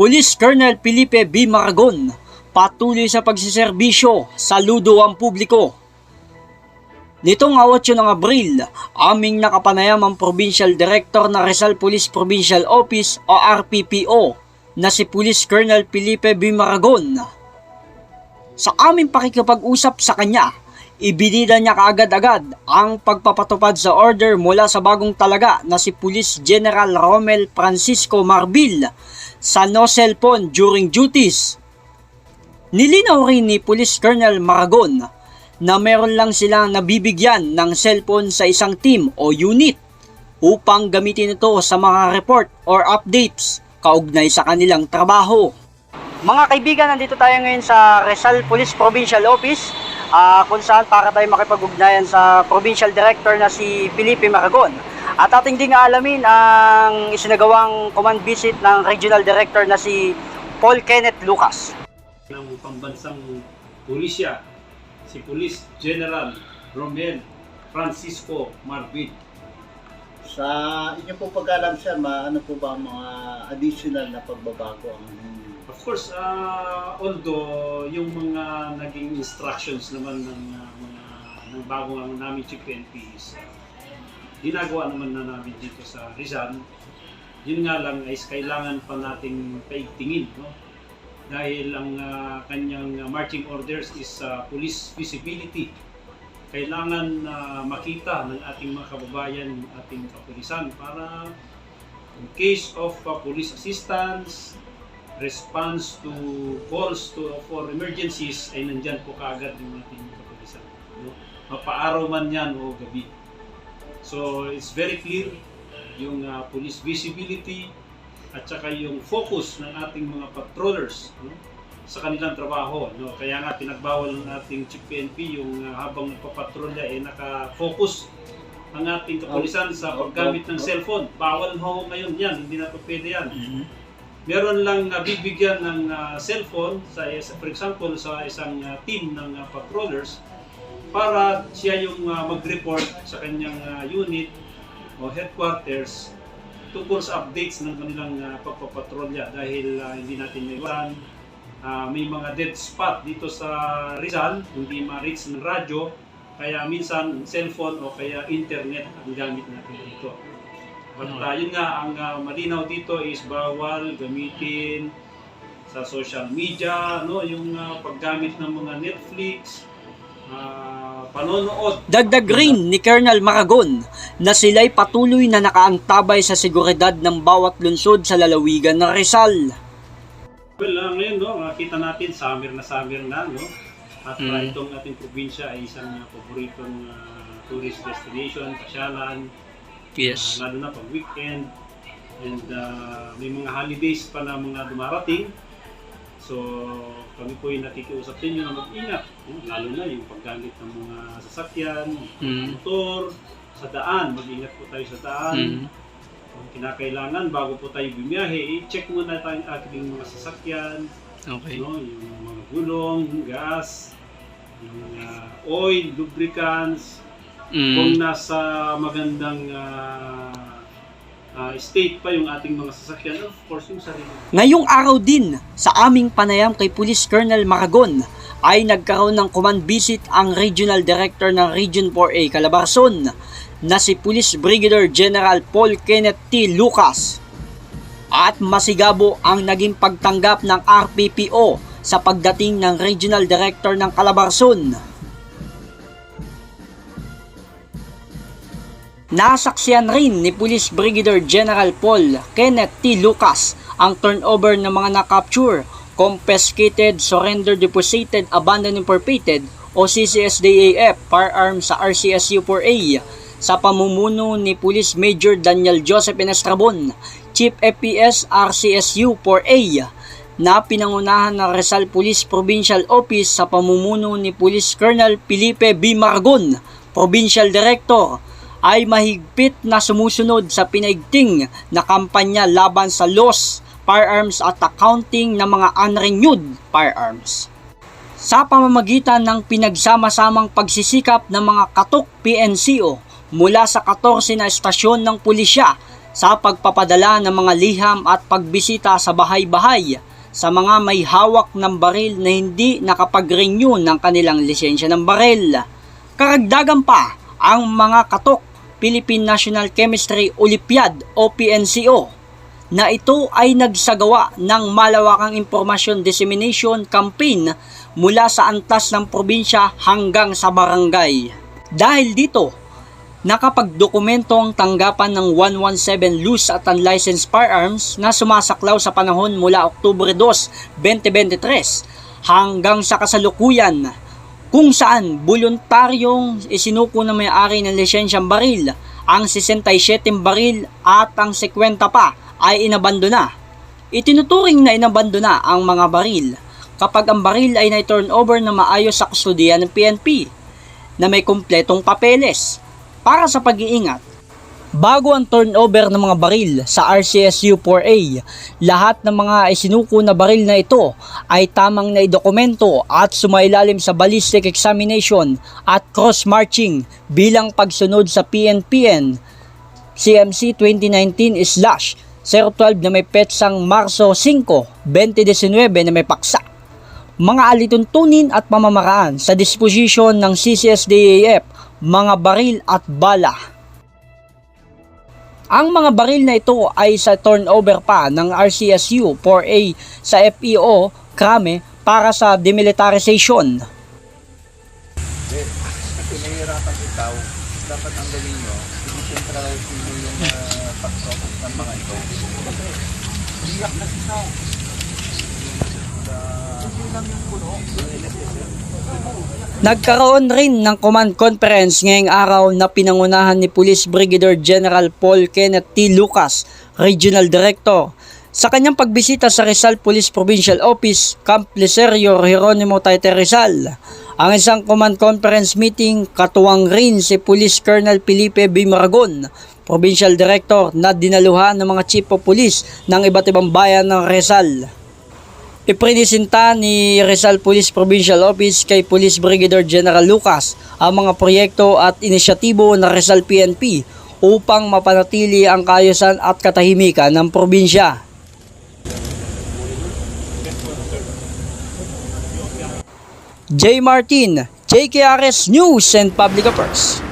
Police Colonel Felipe B. Maragon patuloy sa pagsiserbisyo sa ludo ang publiko. Nitong 8 ng Abril, aming nakapanayam ang Provincial Director ng Rizal Police Provincial Office o RPPO na si Police Colonel Felipe B. Maragon. Sa aming pakikipag-usap sa kanya, ibinida niya kaagad-agad ang pagpapatupad sa order mula sa bagong talaga na si Police General Romel Francisco Marbil sa no cellphone during duties. Nilinaw rin ni Police Colonel Maragon na meron lang silang nabibigyan ng cellphone sa isang team o unit upang gamitin ito sa mga report or updates kaugnay sa kanilang trabaho. Mga kaibigan, nandito tayo ngayon sa Rizal Police Provincial Office ah, kung saan para tayo makipag-ugnayan sa Provincial Director na si Felipe Maragon. At ating din alamin ang isinagawang command visit ng Regional Director na si Paul Kenneth Lucas. ng pambansang pulisya, si Police General Romel Francisco Marvid. Sa inyo po pag-alam sir, ma, ano po ba ang mga additional na pagbabago ang Of course, ah, although yung mga naging instructions naman ng ah, mga ng bago ang namin Chief is ah, ginagawa naman na namin dito sa Rizal. Yun nga lang is kailangan pa nating paigtingin, no? Dahil ang ah, kanyang ah, marching orders is ah, police visibility. Kailangan na makita ng ating mga kababayan, ating kapulisan para in case of ah, police assistance, response to calls to for emergencies ay nandyan po kaagad yung ating kapulisan. No? Mapaaraw man yan o gabi. So it's very clear yung uh, police visibility at saka yung focus ng ating mga patrollers no? sa kanilang trabaho. No? Kaya nga pinagbawal ng ating Chief PNP yung uh, habang nagpapatrolya eh naka-focus ang ating kapulisan sa paggamit ng cellphone. Bawal ho ngayon yan, hindi na po pwede yan meron lang nabibigyan ng ah, cellphone sa for example sa isang ah, team ng ah, patrollers para siya yung ah, mag-report sa kanyang ah, unit o headquarters tungkol sa updates ng kanilang ah, pagpapatrolya dahil ah, hindi natin maiwasan ah, may mga dead spot dito sa Rizal hindi ma-reach ng radyo kaya minsan cellphone o kaya internet ang gamit natin dito. At uh, yun nga, ang uh, malinaw dito is bawal gamitin sa social media, no, yung uh, paggamit ng mga Netflix, uh, panonood. Dagdag rin ni Colonel Maragon na sila'y patuloy na nakaantabay sa seguridad ng bawat lungsod sa lalawigan ng Rizal. Well, uh, ngayon, no, makita natin, summer na summer na, no? At uh, Mm. itong ating probinsya ay isang uh, paboritong uh, tourist destination, pasyalan, Yes. Uh, lalo na pag weekend and uh, may mga holidays pa na mga dumarating. So kami po yung nakikiusap sa inyo na mag-ingat, lalo na yung paggamit ng mga sasakyan, Mm. motor, sa daan, mag-ingat po tayo sa daan. Mm. Kung kinakailangan, bago po tayo bumiyahe, i-check muna tayo ang ating mga sasakyan, Okay. no? yung mga gulong, gas, yung uh, oil, lubricants, kung Mm. nasa magandang ah, ah, state pa yung ating mga sasakyan, of course, yung sarili. Ngayong araw din, sa aming panayam kay Police Colonel Maragon, ay nagkaroon ng command visit ang Regional Director ng Region 4A Calabarzon na si Police Brigadier General Paul Kenneth T. Lucas. At masigabo ang naging pagtanggap ng RPPO sa pagdating ng Regional Director ng Calabarzon. Nasaksiyan rin ni Police Brigadier General Paul Kenneth T. Lucas ang turnover ng mga na-capture, confiscated, surrender deposited, abandoned and forfeited o CCSDAF firearms sa RCSU-4A sa pamumuno ni Police Major Daniel Joseph Enestrabon, Chief FPS RCSU-4A na pinangunahan ng Rizal Police Provincial Office sa pamumuno ni Police Colonel Felipe B. Margon, Provincial Director, ay mahigpit na sumusunod sa pinaigting na kampanya laban sa loss, firearms at accounting ng mga unrenewed firearms. Sa pamamagitan ng pinagsama-samang pagsisikap ng mga katok PNCO mula sa 14 na estasyon ng pulisya sa pagpapadala ng mga liham at pagbisita sa bahay-bahay sa mga may hawak ng baril na hindi nakapag-renew ng kanilang lisensya ng baril. Karagdagan pa ang mga katok Philippine National Chemistry Olympiad o PNCO na ito ay nagsagawa ng malawakang impormasyon dissemination campaign mula sa antas ng probinsya hanggang sa barangay. Dahil dito, nakapagdokumento ang tanggapan ng 117 loose at unlicensed firearms na sumasaklaw sa panahon mula Oktubre 2, 2023 hanggang sa kasalukuyan kung saan voluntaryong isinuko ng may-ari ng lisensyang baril ang 67 baril at ang 50 pa ay inabandona. Itinuturing na inabandona ang mga baril kapag ang baril ay na-turn over na maayos sa kustodiya ng PNP na may kumpletong papeles para sa pag-iingat. Bago ang turnover ng mga baril sa RCSU 4A, lahat ng mga isinuko na baril na ito ay tamang naidokumento at sumailalim sa ballistic examination at cross-marching bilang pagsunod sa PNPN CMC 2019-012 na may petsang Marso 5, 2019 na may paksa. Mga alituntunin at pamamaraan sa disposisyon ng CCSDAF, mga baril at bala. Ang mga baril na ito ay sa turnover pa ng RCSU 4A sa FEO Krame para sa demilitarization. Kasi nahihirapan ikaw, dapat ang gawin nyo, i-decentralize nyo yung uh, pag-process ng mga ito. Biyak na ikaw. Nagkaroon rin ng command conference ngayong araw na pinangunahan ni Police Brigadier General Paul Kenneth T. Lucas, Regional Director. Sa kanyang pagbisita sa Rizal Police Provincial Office, Camp Liserio Hieronimo Taite Rizal, ang isang command conference meeting katuwang rin si Police Colonel Felipe B. Maragon, Provincial Director na dinaluhan ng mga Chief of Police ng iba't ibang bayan ng Rizal. Iprinisinta ni Rizal Police Provincial Office kay Police Brigadier General Lucas ang mga proyekto at inisyatibo ng Rizal PNP upang mapanatili ang kaayusan at katahimikan ng probinsya. J. Martin, JKRS News and Public Affairs.